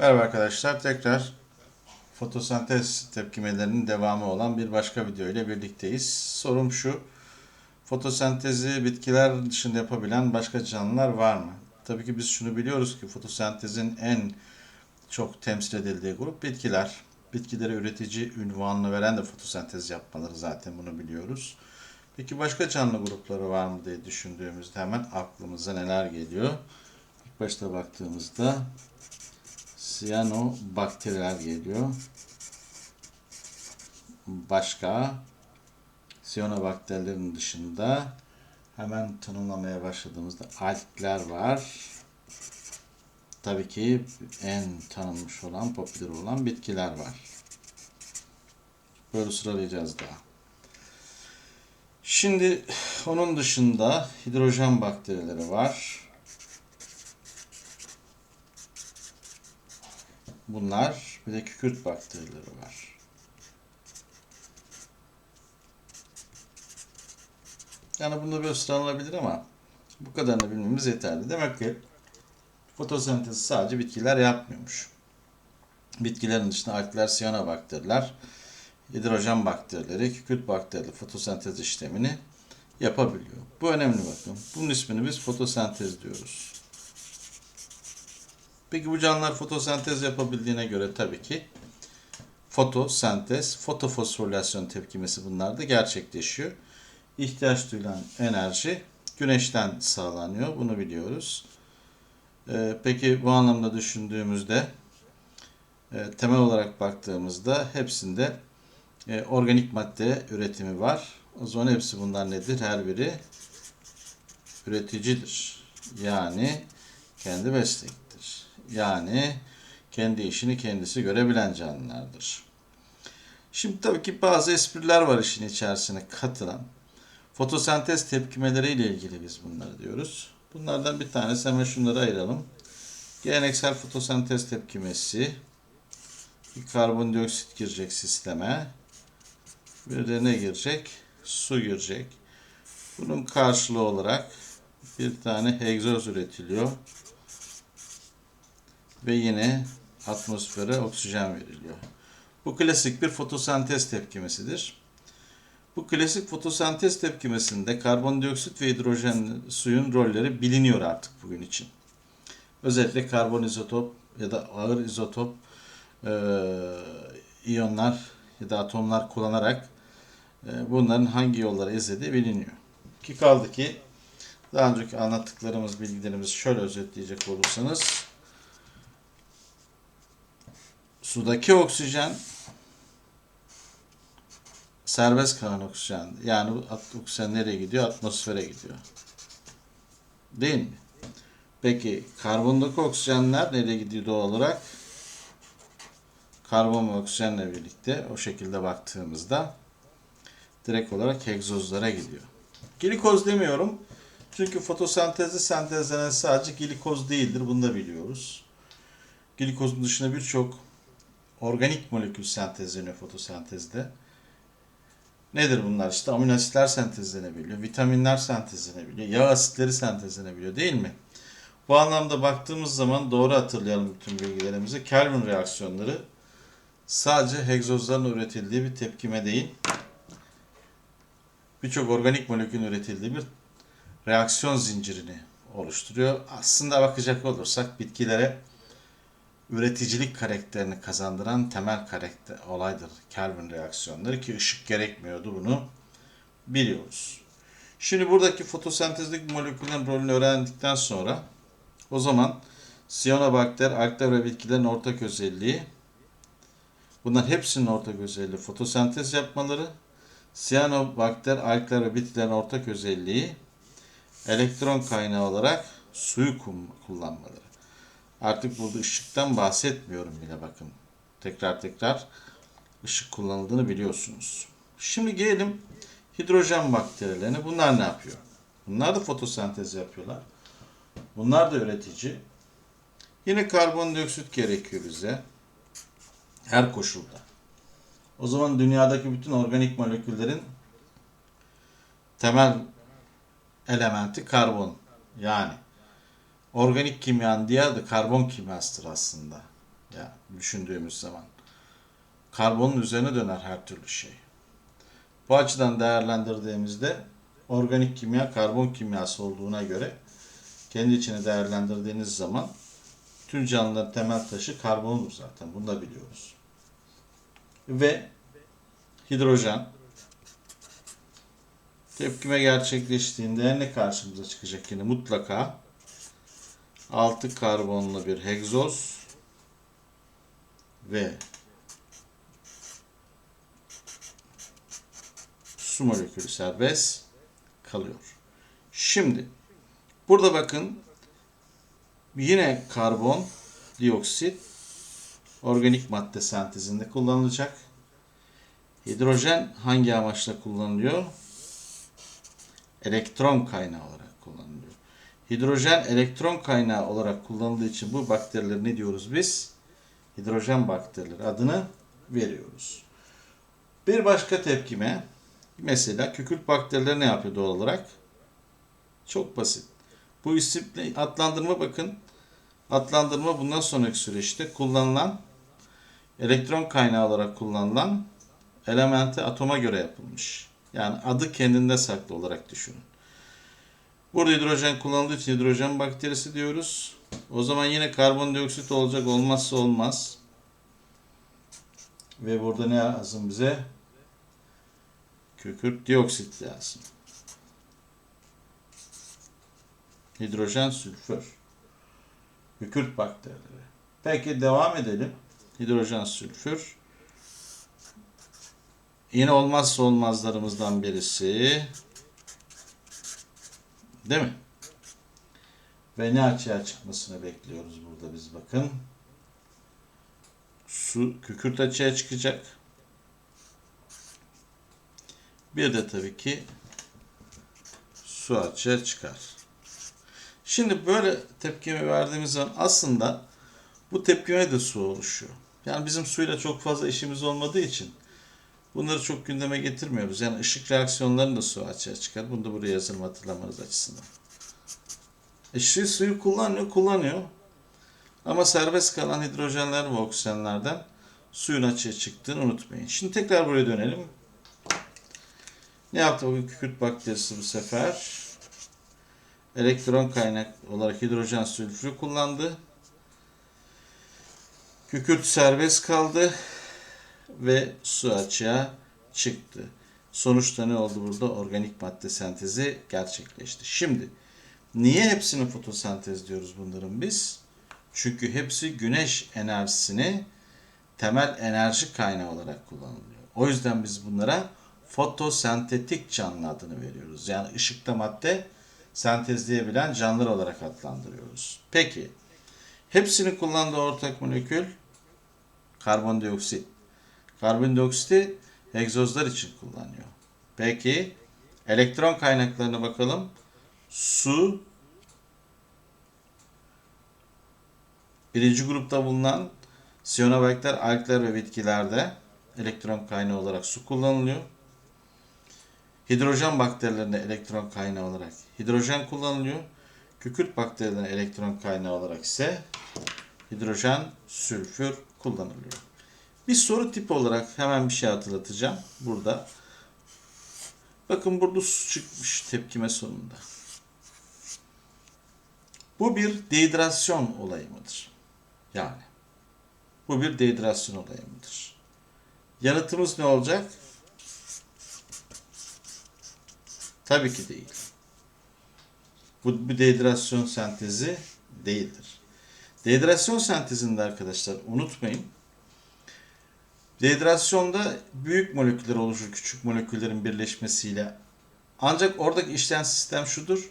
Merhaba arkadaşlar. Tekrar fotosentez tepkimelerinin devamı olan bir başka video ile birlikteyiz. Sorum şu. Fotosentezi bitkiler dışında yapabilen başka canlılar var mı? Tabii ki biz şunu biliyoruz ki fotosentezin en çok temsil edildiği grup bitkiler. Bitkilere üretici ünvanını veren de fotosentez yapmaları zaten bunu biliyoruz. Peki başka canlı grupları var mı diye düşündüğümüzde hemen aklımıza neler geliyor? İlk başta baktığımızda siyanobakteriler geliyor. Başka siyanobakterilerin dışında hemen tanımlamaya başladığımızda algler var. Tabii ki en tanınmış olan, popüler olan bitkiler var. Böyle sıralayacağız daha. Şimdi onun dışında hidrojen bakterileri var. Bunlar bir de kükürt bakterileri var. Yani bunda böyle sıralanabilir ama bu kadarını bilmemiz yeterli. Demek ki fotosentezi sadece bitkiler yapmıyormuş. Bitkilerin dışında algler, siyanobakteriler, hidrojen bakterileri, kükürt bakterileri fotosentez işlemini yapabiliyor. Bu önemli bakın. Bunun ismini biz fotosentez diyoruz. Peki bu canlılar fotosentez yapabildiğine göre tabii ki fotosentez, fotofosforilasyon tepkimesi bunlar da gerçekleşiyor. İhtiyaç duyulan enerji güneşten sağlanıyor. Bunu biliyoruz. Ee, peki bu anlamda düşündüğümüzde e, temel olarak baktığımızda hepsinde e, organik madde üretimi var. O zaman hepsi bunlar nedir? Her biri üreticidir. Yani kendi meslektir. Yani kendi işini kendisi görebilen canlılardır. Şimdi tabii ki bazı espriler var işin içerisine katılan. Fotosentez tepkimeleriyle ilgili biz bunları diyoruz. Bunlardan bir tanesi hemen şunları ayıralım. Geleneksel fotosentez tepkimesi. Bir karbondioksit girecek sisteme. Bir de ne girecek? Su girecek. Bunun karşılığı olarak bir tane egzoz üretiliyor. Ve yine atmosfere oksijen veriliyor. Bu klasik bir fotosentez tepkimesidir. Bu klasik fotosentez tepkimesinde karbondioksit ve hidrojen suyun rolleri biliniyor artık bugün için. Özellikle karbon izotop ya da ağır izotop e, iyonlar ya da atomlar kullanarak e, bunların hangi yollara izlediği biliniyor. Ki kaldı ki daha önceki anlattıklarımız, bilgilerimizi şöyle özetleyecek olursanız sudaki oksijen serbest kalan oksijen. Yani bu oksijen nereye gidiyor? Atmosfere gidiyor. Değil mi? Peki karbondaki oksijenler nereye gidiyor doğal olarak? Karbon ve oksijenle birlikte o şekilde baktığımızda direkt olarak egzozlara gidiyor. Glikoz demiyorum. Çünkü fotosentezde sentezlenen sadece glikoz değildir. Bunu da biliyoruz. Glikozun dışında birçok organik molekül sentezleniyor fotosentezde. Nedir bunlar? İşte amino asitler sentezlenebiliyor, vitaminler sentezlenebiliyor, yağ asitleri sentezlenebiliyor değil mi? Bu anlamda baktığımız zaman doğru hatırlayalım bütün bilgilerimizi. Kelvin reaksiyonları sadece hegzozların üretildiği bir tepkime değil, birçok organik molekülün üretildiği bir reaksiyon zincirini oluşturuyor. Aslında bakacak olursak bitkilere üreticilik karakterini kazandıran temel karakter olaydır Kelvin reaksiyonları ki ışık gerekmiyordu bunu biliyoruz. Şimdi buradaki fotosentezdeki moleküllerin rolünü öğrendikten sonra o zaman siyanobakter, algler ve bitkilerin ortak özelliği bunların hepsinin ortak özelliği fotosentez yapmaları. Siyanobakter, algler ve bitkilerin ortak özelliği elektron kaynağı olarak suyu kullanmaları. Artık burada ışıktan bahsetmiyorum bile bakın. Tekrar tekrar ışık kullanıldığını biliyorsunuz. Şimdi gelelim hidrojen bakterilerine. Bunlar ne yapıyor? Bunlar da fotosentez yapıyorlar. Bunlar da üretici. Yine karbondioksit gerekiyor bize. Her koşulda. O zaman dünyadaki bütün organik moleküllerin temel elementi karbon. Yani organik kimyanın diğer de karbon kimyasıdır aslında. Ya düşündüğümüz zaman. Karbonun üzerine döner her türlü şey. Bu açıdan değerlendirdiğimizde organik kimya karbon kimyası olduğuna göre kendi içine değerlendirdiğiniz zaman tüm canlıların temel taşı karbondur zaten. Bunu da biliyoruz. Ve hidrojen tepkime gerçekleştiğinde ne karşımıza çıkacak yine mutlaka 6 karbonlu bir hegzoz ve su molekülü serbest kalıyor. Şimdi burada bakın yine karbon dioksit organik madde sentezinde kullanılacak. Hidrojen hangi amaçla kullanılıyor? Elektron kaynağı olarak kullanılıyor. Hidrojen elektron kaynağı olarak kullanıldığı için bu bakterileri ne diyoruz biz? Hidrojen bakterileri adını veriyoruz. Bir başka tepkime mesela kükürt bakterileri ne yapıyor doğal olarak? Çok basit. Bu isimle adlandırma bakın. Adlandırma bundan sonraki süreçte kullanılan elektron kaynağı olarak kullanılan elementi atoma göre yapılmış. Yani adı kendinde saklı olarak düşünün. Burada hidrojen kullanıldığı için hidrojen bakterisi diyoruz. O zaman yine karbondioksit olacak olmazsa olmaz. Ve burada ne lazım bize? Kükürt dioksit lazım. Hidrojen sülfür. Kükürt bakterileri. Peki devam edelim. Hidrojen sülfür. Yine olmazsa olmazlarımızdan birisi. Değil mi? Ve ne açığa çıkmasını bekliyoruz burada biz bakın. Su, kükürt açığa çıkacak. Bir de tabii ki su açığa çıkar. Şimdi böyle tepkime verdiğimiz zaman aslında bu tepkime de su oluşuyor. Yani bizim suyla çok fazla işimiz olmadığı için bunları çok gündeme getirmiyoruz. Yani ışık reaksiyonlarını da su açığa çıkar. Bunu da buraya yazırım hatırlamanız açısından. E şu suyu kullanıyor, kullanıyor. Ama serbest kalan hidrojenler ve oksijenlerden suyun açığa çıktığını unutmayın. Şimdi tekrar buraya dönelim. Ne yaptı bugün kükürt bakterisi bu sefer? Elektron kaynak olarak hidrojen sülfürü kullandı. Kükürt serbest kaldı ve su açığa çıktı. Sonuçta ne oldu burada? Organik madde sentezi gerçekleşti. Şimdi niye hepsini fotosentez diyoruz bunların biz? Çünkü hepsi güneş enerjisini temel enerji kaynağı olarak kullanılıyor. O yüzden biz bunlara fotosentetik canlı adını veriyoruz. Yani ışıkta madde sentezleyebilen canlılar olarak adlandırıyoruz. Peki hepsinin kullandığı ortak molekül karbondioksit. Karbondioksiti egzozlar için kullanıyor. Peki elektron kaynaklarına bakalım. Su birinci grupta bulunan siyonobakter, algler ve bitkilerde elektron kaynağı olarak su kullanılıyor. Hidrojen bakterilerinde elektron kaynağı olarak hidrojen kullanılıyor. Kükürt bakterilerinde elektron kaynağı olarak ise hidrojen sülfür kullanılıyor. Bir soru tipi olarak hemen bir şey hatırlatacağım burada. Bakın burada su çıkmış tepkime sonunda. Bu bir dehidrasyon olayı mıdır? Yani bu bir dehidrasyon olayı mıdır? Yanıtımız ne olacak? Tabii ki değil. Bu bir dehidrasyon sentezi değildir. Dehidrasyon sentezinde arkadaşlar unutmayın. Dehidrasyonda büyük moleküller oluşur küçük moleküllerin birleşmesiyle. Ancak oradaki işleyen sistem şudur.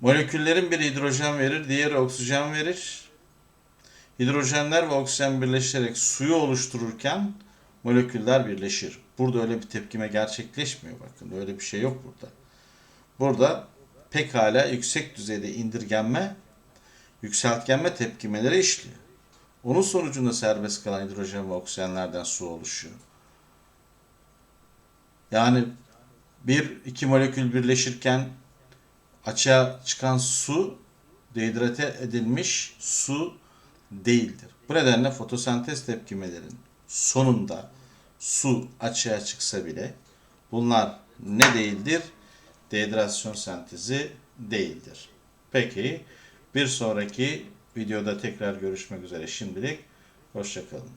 Moleküllerin biri hidrojen verir, diğeri oksijen verir. Hidrojenler ve oksijen birleşerek suyu oluştururken moleküller birleşir. Burada öyle bir tepkime gerçekleşmiyor bakın. Öyle bir şey yok burada. Burada pekala yüksek düzeyde indirgenme, yükseltgenme tepkimeleri işliyor. Onun sonucunda serbest kalan hidrojen ve oksijenlerden su oluşuyor. Yani bir iki molekül birleşirken açığa çıkan su dehidrate edilmiş su değildir. Bu nedenle fotosentez tepkimelerin sonunda su açığa çıksa bile bunlar ne değildir? Dehidrasyon sentezi değildir. Peki bir sonraki videoda tekrar görüşmek üzere şimdilik hoşçakalın.